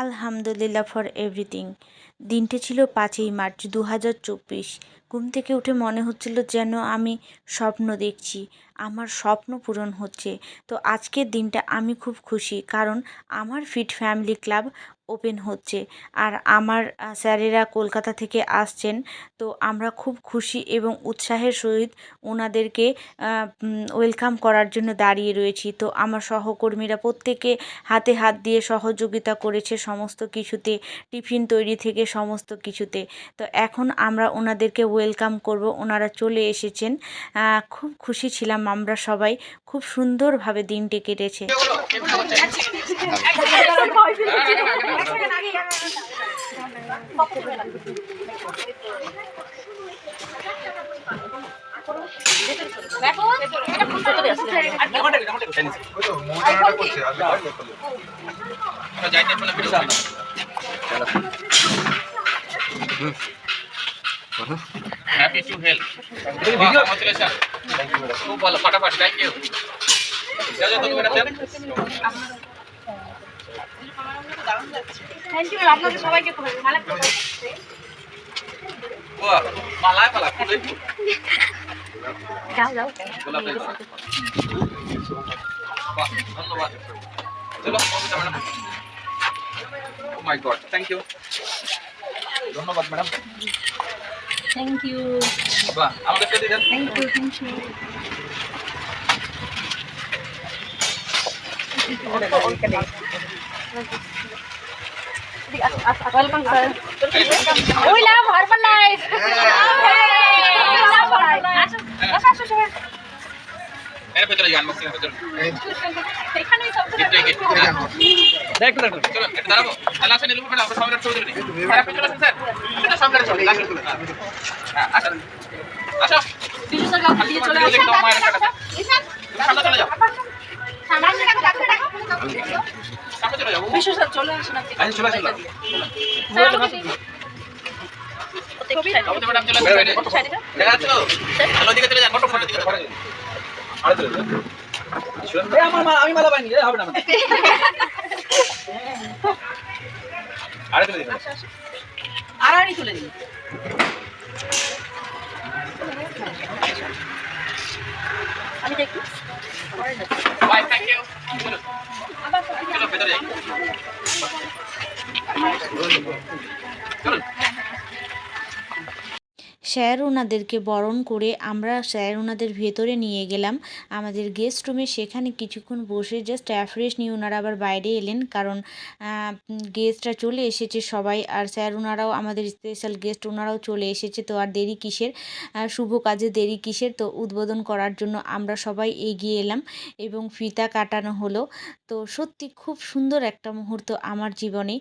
আলহামদুলিল্লাহ for everything দিনটি ছিল পাঁচই মার্চ দু হাজার চব্বিশ। ঘুম থেকে উঠে মনে হচ্ছিল যেন আমি স্বপ্ন দেখছি, আমার স্বপ্ন পূরণ হচ্ছে। তো আজকের দিনটা আমি খুব খুশি কারণ আমার ফিট ফ্যামিলি ক্লাব ওপেন হচ্ছে আর আমার স্যারেরা কলকাতা থেকে আসছেন। তো আমরা খুব খুশি এবং উৎসাহের সহিত ওনাদেরকে ওয়েলকাম করার জন্য দাঁড়িয়ে রয়েছি। তো আমার সহকর্মীরা প্রত্যেকে হাতে হাত দিয়ে সহযোগিতা করেছে সমস্ত কিছুতে, টিফিন তৈরি থেকে সমস্ত কিছুতে। তো এখন আমরা ওনাদেরকে ওয়েলকাম করব। ওনারা চলে এসেছেন। খুব খুশি ছিলাম আমরা সবাই। খুব সুন্দরভাবে দিনটি কেটেছে। হ্যাপি টু হেল্প কংগ্রেচুলেশন খুব ভালো ফটাফট থ্যাংক ইউ যা যা তুমি দেন। থ্যাংক ইউ আপনাদের সবাইকে মালা ও মালায় মালা ফুলে যাও যাও। গোলাপ বাহ ধন্যবাদ। চলো madam oh my god thank you ধন্যবাদ ম্যাডাম থ্যাংক ইউ বাহ আমাদের কে দিলেন thank you thank you welcome sir ওই লাভ হারবাল লাইফ আসো আসো সবাই এর ভেতরে যান বক্সের ভেতরে এখানেই সব গিফট গিফট চলো এটা দাঁড়াবো তাহলে আসেন এলুম ম্যাডাম আমরা সামনে ছবি তুলে স্যার আপনি চলে আসুন স্যার এটা সামনে চলে আসুন হ্যাঁ আসুন আসো বিজু স্যার কাউকে দিয়ে চলে ভিডিও আসো দেখতে মায়ের কাছে সামনে চলে যাও সামনে রাখো রাখো রাখো সামনে চলে যাও বিশু স্যার চলে আসুন আপনি আচ্ছা চলে আসুন ছবি ম্যাডাম চলে আসুন দেখা যাচ্ছে তো তাহলে ওদিকে চলে যান ফটো ফটো দিকে আমি মালা পাইনি হবে না। আরে চলে আড়াআড়ি তুলে দিন। আমি দেখি। বাই থ্যাংক ইউ চলো চলো ভেতরে যাই। চলুন স্যার ওনাদেরকে বরণ করে আমরা স্যার ওনাদের ভেতরে নিয়ে গেলাম। আমাদের গেস্ট রুমে সেখানে কিছুক্ষণ বসে জাস্ট অ্যাফ্রেশ নিয়ে ওনারা আবার বাইরে এলেন কারণ গেস্টরা চলে এসেছে সবাই আর স্যার ওনারাও আমাদের স্পেশাল গেস্ট ওনারাও চলে এসেছে তো আর দেরি কিসের? শুভ কাজে দেরি কিসের? তো উদ্বোধন করার জন্য আমরা সবাই এগিয়ে এলাম এবং ফিতা কাটানো হলো। তো সত্যি খুব সুন্দর একটা মুহূর্ত আমার জীবনে।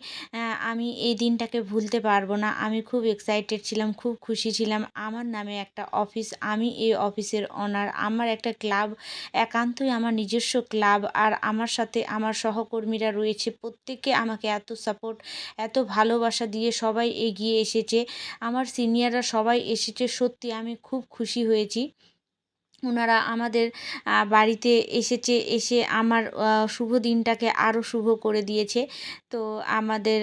আমি এই দিনটাকে ভুলতে পারব না। আমি খুব এক্সাইটেড ছিলাম, খুব খুশি ছিলাম। আমার নামে একটা অফিস আমি এই অফিসের অনার আমার একটা ক্লাব একান্তই আমার নিজস্ব ক্লাব আর আমার সাথে আমার সহকর্মীরা রয়েছে। প্রত্যেকে আমাকে এত সাপোর্ট এত ভালোবাসা দিয়ে সবাই এগিয়ে এসেছে। আমার সিনিয়ররা সবাই এসেছে সত্যি আমি খুব খুশি হয়েছি। ওনারা আমাদের বাড়িতে এসেছে এসে আমার শুভ দিনটাকে আরও শুভ করে দিয়েছে। তো আমাদের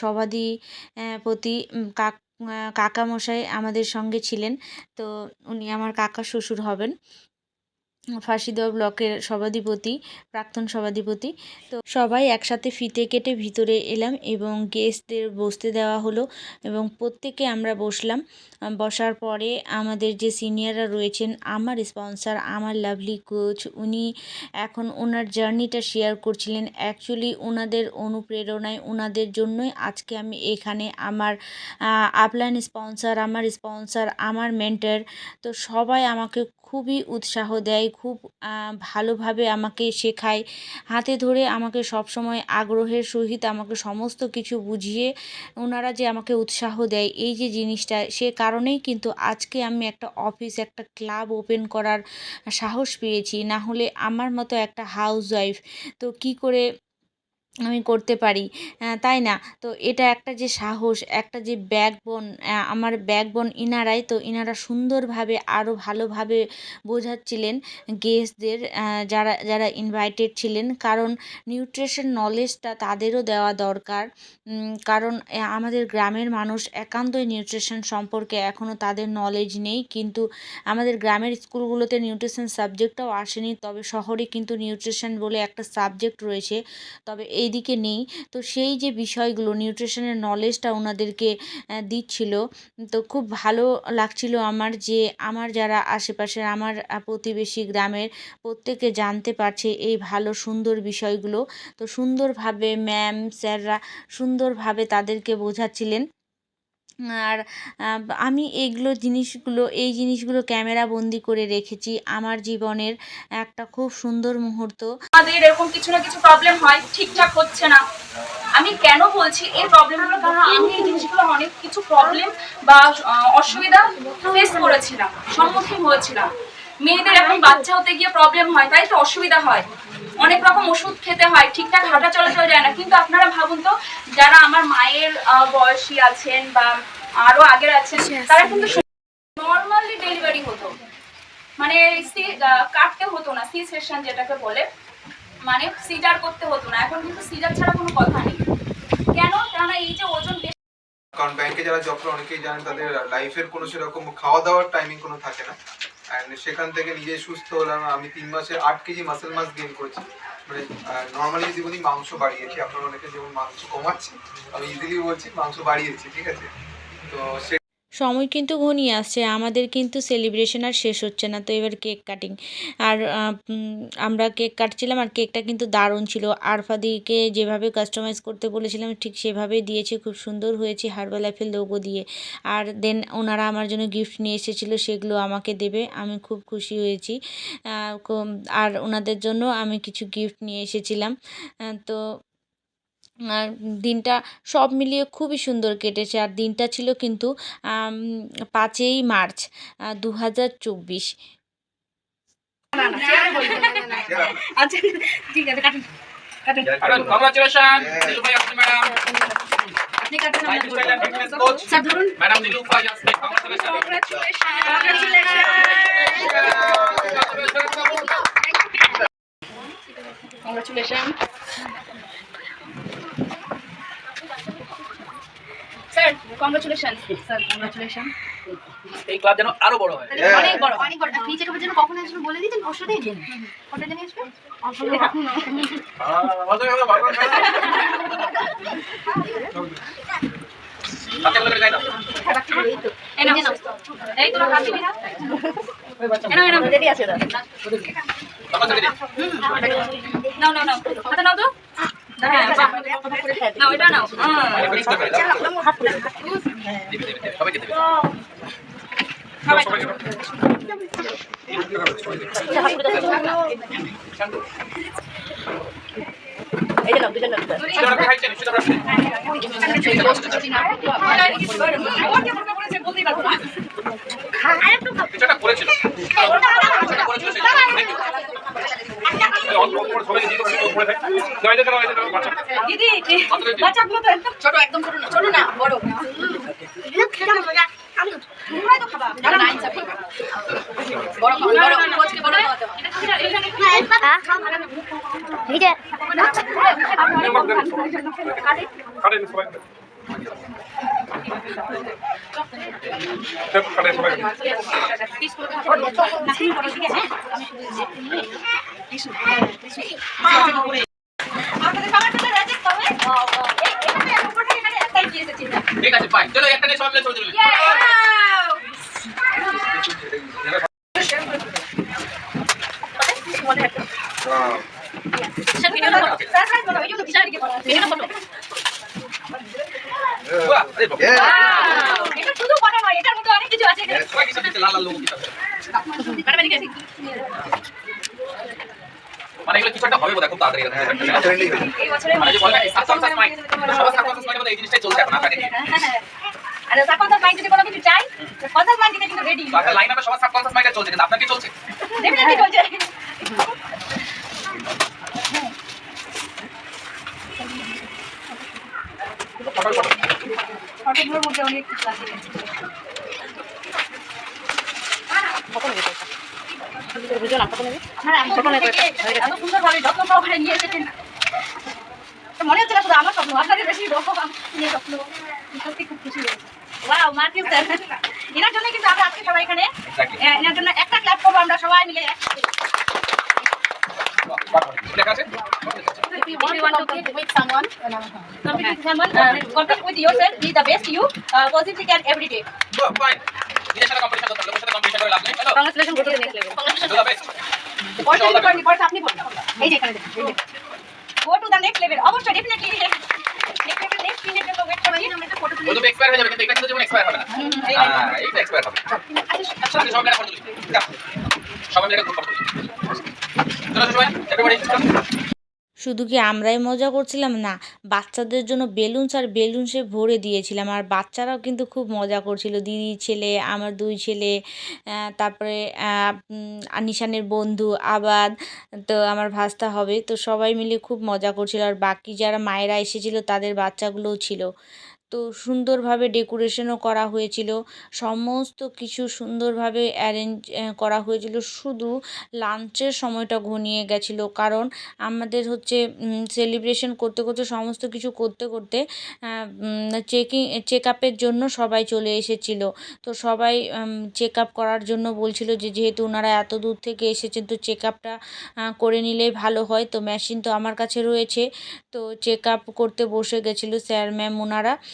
সভাধিপতি উম, কাক কাকামশাই আমাদের সঙ্গে ছিলেন। তো উনি আমার কাকা শ্বশুর হবেন। ফাঁসিদেওয়া ব্লকের সভাধিপতি, প্রাক্তন সভাধিপতি। তো সবাই একসাথে ফিতে কেটে ভিতরে এলাম এবং গেস্টদের বসতে দেওয়া হলো এবং প্রত্যেকে আমরা বসলাম। বসার পরে আমাদের যে সিনিয়ররা রয়েছেন, আমার স্পন্সর, আমার লাভলি কোচ, উনি এখন ওনার জার্নিটা শেয়ার করছিলেন। অ্যাকচুয়ালি ওনাদের অনুপ্রেরণায়, ওনাদের জন্যই আজকে আমি এখানে আমার আপলাইন স্পন্সর, আমার স্পন্সর, আমার মেন্টার, তো সবাই আমাকে খুবই উৎসাহ দেয়, খুব ভালোভাবে আমাকে শেখায়। হাতে ধরে আমাকে সবসময় আগ্রহের সহিত আমাকে সমস্ত কিছু বুঝিয়ে ওনারা যে আমাকে উৎসাহ দেয়, এই যে জিনিসটা, সে কারণেই কিন্তু আজকে আমি একটা অফিস, একটা ক্লাব ওপেন করার সাহস পেয়েছি। না হলে আমার মতো একটা হাউস ওয়াইফ তো কি করে আমি করতে পারি তাই না? তো এটা একটা যে সাহস, একটা যে ব্যাকবোন আমার ব্যাকবোন ইনারাই তো ইনারা সুন্দরভাবে আরও ভালোভাবে বোঝাচ্ছিলেন গেস্টদের যারা যারা ইনভাইটেড ছিলেন। কারণ নিউট্রিশন নলেজটা তাদেরও দেওয়া দরকার। কারণ আমাদের গ্রামের মানুষ একান্তই নিউট্রিশন সম্পর্কে এখনও তাদের নলেজ নেই। কিন্তু আমাদের গ্রামের স্কুলগুলোতে নিউট্রিশন সাবজেক্টটাও আসেনি। তবে শহরে কিন্তু নিউট্রিশন বলে একটা সাবজেক্ট রয়েছে। তবে এইদিকে নেই। তো সেই যে বিষয়গুলো নিউট্রিশনের নলেজটা ওনাদেরকে দিচ্ছিল, তো খুব ভালো লাগছিল আমার যে আমার যারা আশেপাশে আমার প্রতিবেশী গ্রামের প্রত্যেকে জানতে পারছে এই ভালো, সুন্দর বিষয়গুলো। তো সুন্দরভাবে ম্যাম স্যাররা সুন্দরভাবে তাদেরকে বোঝাচ্ছিলেন। আর আমি এগুলো জিনিসগুলো, এই জিনিসগুলো ক্যামেরা বন্দি করে রেখেছি আমার জীবনের একটা খুব সুন্দর মুহূর্ত। আমাদের এরকম কিছু না কিছু প্রবলেম হয়, ঠিকঠাক হচ্ছে না। আমি কেন বলছি এই প্রবলেমগুলো কারণ আমি এই জিনিসগুলো অনেক কিছু প্রবলেম বা অসুবিধা ফেস করেছিলাম, সম্মুখীন হয়েছিলাম। মেয়েদের এখন বাচ্চা হতে গিয়ে প্রবলেম হয় তাই তো? অসুবিধা হয়। অনেক রকম ওষুধ খেতে হয় ঠিকঠাক হাঁটা চলাচল যায় না। কিন্তু আপনারা ভাবুন তো যারা আমার মায়ের বয়সী আছেন বা আরও আগের আছেন তারা কিন্তু নর্মালি ডেলিভারি হতো। মানে সি কাটতে হতো না সি সেকশন যেটাকে বলে। মানে সিজার করতে হতো না। এখন কিন্তু সিজার ছাড়া কোনো কথা নেই। কেন? কেননা এই যে ওজন বেশি কারণ ব্যাংকে যারা জব করে অনেকেই জানেন তাদের লাইফের কোনো সেরকম খাওয়া দাওয়ার টাইমিং কোনো থাকে না। অ্যান্ড সেখান থেকে নিজে সুস্থ হলাম। আমি তিন মাসে আট কেজি মাসেল মাস গেন করেছি। মানে নর্মালি যদি বলি মাংস বাড়িয়েছি। আপনারা অনেকে যেমন মাংস কমাচ্ছে আমি ইজিলি বলছি মাংস বাড়িয়েছি, ঠিক আছে? তো সে সময় কিন্তু ঘনিয়ে আসছে, আমাদের কিন্তু সেলিব্রেশন আর শেষ হচ্ছে না। তো এবার কেক কাটিং আর আমরা কেক কাটছিলাম আর কেকটা কিন্তু দারুণ ছিল। আরফাদিকে যেভাবে কাস্টমাইজ করতে বলেছিলাম, ঠিক সেভাবেই দিয়েছে। খুব সুন্দর হয়েছে হার্বাল লাইফের লোগো দিয়ে। আর দেন ওনারা আমার জন্য গিফট নিয়ে এসেছিল, সেগুলো আমাকে দেবে। আমি খুব খুশি হয়েছি। আর ওনাদের জন্য আমি কিছু গিফট নিয়ে এসেছিলাম। তো দিনটা সব মিলিয়ে খুবই সুন্দর কেটেছে। আর দিনটা ছিল কিন্তু পাঁচই মার্চ দু হাজার চব্বিশ। আচ্ছা ঠিক আছে কাটুন কাটুন। কংগ্রাচুলেশন ম্যাডাম আপনি কাটুন lifestyle and fitness coach sir ধরুন ম্যাডাম নীলুফাই আসলে congratulation congratulation sir congratulation sir congratulation এই ক্লাব যেন আরও বড় হয়। অনেক বড় অনেক বড়। আপনি চেকআপের জন্য কখন আসবেন বলে দিতেন দিন যাই না না এনাও এনাও রেডি আছে তোমরা চলে দিন নাও নাও নাও। হাতে নাও তো। বাহ। নাও এটা নাও। আরে ফিক্স করে দাও দিবে দিবে দিবে সবাইকে দিবে সবাই শান্ত এই যে নাও দুজন নাও সুযোগ রাখতে খাইছেন সুযোগ রাখতে কিছুটা করেছিল কিছুটা করেছিল সেটা দেখি অল্প অল্প করে সবাইকে দিয়ে দিচ্ছি উপরে থাকে গাইতে দাও গাইতে দাও বাচ্চা দিদি বাচ্চাগুলো তো একদম ছোট একদম ছোট না ছোট না বড়। সবাই ঠিক আছে ফাইন চলো একটা নিয়ে মিলে ছবি লাল লাল কিছু আছে। ম্যাডাম এদিকে আসি মানে এগুলো কিছু একটা হবে বোধহয় খুব তাড়াতাড়ি। এই বছরের মানে যে বলে না সাবকনশাস মাইন্ড সবার সাবকনশাস মাইন্ডের মধ্যে এই জিনিসটাই চলছে এখন আপনাকে নিয়ে আরে সাকন্তার মাইন্ড যদি কোনো কিছু চাই কন্টাস মাইন্ড দিতে কিন্তু রেডি লাইন আপে সবার সাবকনশাস মাইন্ডে চলছে কিন্তু আপনার চলছে? ডেফিনেটলি চলছে। Photo photo. ফটোগুলোর মধ্যে অনেক কিছু আছে। হ্যাঁ, থেকে মনে হচ্ছে না শুধু আমার স্বপ্ন আপনাদের বেশি স্বপ্ন সত্যি খুব খুশি হয়েছে ওয়াও মার্কিউ স্যার এনার জন্য কিন্তু আমরা আজকে সবাই এখানে এনার জন্য একটা ক্লাস করব আমরা সবাই মিলে লেখা আছে If want to compete with someone, compete with someone uh, compete with yourself be the best you uh, positive and every day hello congratulations go to the next level পয়সা দিতে পারেনি, পয়সা আপনি বলুন এই যে এখানে দেখুন, এই যে। Go to the next level অবশ্যই ডেফিনেটলি নেক্সট লেভেল নেক্সট মিনিটের জন্য ওয়েট করছি আমরা একটা ফটো ও তো এক্সপায়ার হয়ে যাবে কিন্তু এটা কিন্তু জীবন এক্সপায়ার হবে না। হ্যাঁ এইটা এক্সপায়ার হবে। সাথে সবাই মিলে ফটো তুলি সবাই মিলে ফটো তুলি চলো সবাই এভরিবডি শুধু কি আমরাই মজা করছিলাম? না, বাচ্চাদের জন্য বেলুনস আর বেলুনসে ভরে দিয়েছিলাম। আর বাচ্চারাও কিন্তু খুব মজা করছিল। দিদি ছেলে, আমার দুই ছেলে তারপরে নিশানের বন্ধু, আবাদ, তো আমার ভাস্তা হবে। তো সবাই মিলে খুব মজা করছিল। আর বাকি যারা মায়েরা এসেছিল, তাদের বাচ্চাগুলোও ছিল। তো সুন্দরভাবে ডেকোরেশনও করা হয়েছিল। সমস্ত কিছু সুন্দরভাবে অ্যারেঞ্জ করা হয়েছিল। শুধু লাঞ্চের সময়টা ঘনিয়ে গেছিল। কারণ আমাদের হচ্ছে সেলিব্রেশন করতে করতে, সমস্ত কিছু করতে করতে চেকিং চেক আপের জন্য সবাই চলে এসেছিল। তো সবাই চেক আপ করার জন্য বলছিল যে, যেহেতু ওনারা এত দূর থেকে এসেছেন, তো চেক আপটা করে নিলেই ভালো হয়। তো মেশিন তো আমার কাছে রয়েছে। তো চেক আপ করতে বসে গেছিল স্যার ম্যাম ওনারা।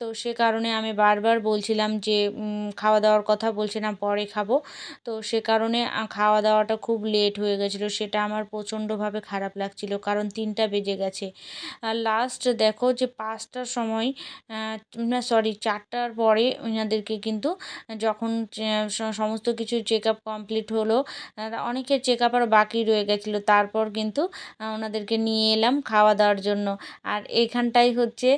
তো সে কারণে আমি বারবার বলছিলাম যে খাওয়া দাওয়ার কথা বলছিলাম পরে খাব। তো সে কারণে খাওয়া দাওয়াটা খুব লেট হয়ে গেছিল। সেটা আমার প্রচণ্ডভাবে খারাপ লাগছিল, কারণ তিনটা বেজে গেছে। আর লাস্ট দেখো যে, পাঁচটার সময় না সরি চারটার পরে ওনাদেরকে কিন্তু, যখন সমস্ত কিছু চেক আপ কমপ্লিট হলো অনেকের চেক আপ আরও বাকি রয়ে গেছিল। তারপর কিন্তু ওনাদেরকে নিয়ে এলাম খাওয়া দাওয়ার জন্য। আর এখানটাই হচ্ছে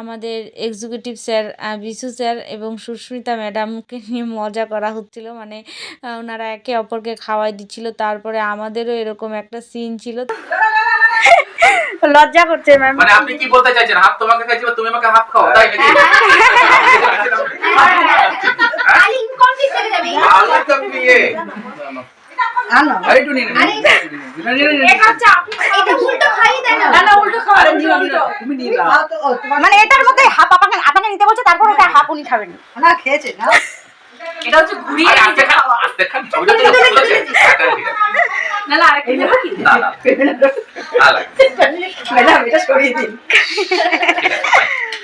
আমাদের এক্সিকিউটিভ স্যার বিশু স্যার এবং সুস্মিতা ম্যাডামকে নিয়ে মজা করা হচ্ছিল। মানে ওনারা একে অপরকে খাওয়াই দিচ্ছিল। তারপরে আমাদেরও এরকম একটা সিন ছিল। লজ্জা করছে ম্যাম মানে আপনি কি বলতে চাইছেন? হাত তোমাকে খাইছি বা তুমি আমাকে হাত খাও? তাই নাকি? খালি incomplete থেকে যাবে। আল্লাহ তো নিয়ে মানে এটার মধ্যে হাফ আপনাকে আপনাকে নিতে বলছে তারপর ওটা হাফ উনি খাবেন। না খেয়েছে না। এটা হচ্ছে ঘুরিয়ে আচ্ছা। না না আরেকটু না না। না এটা সরিয়ে দিন। আছে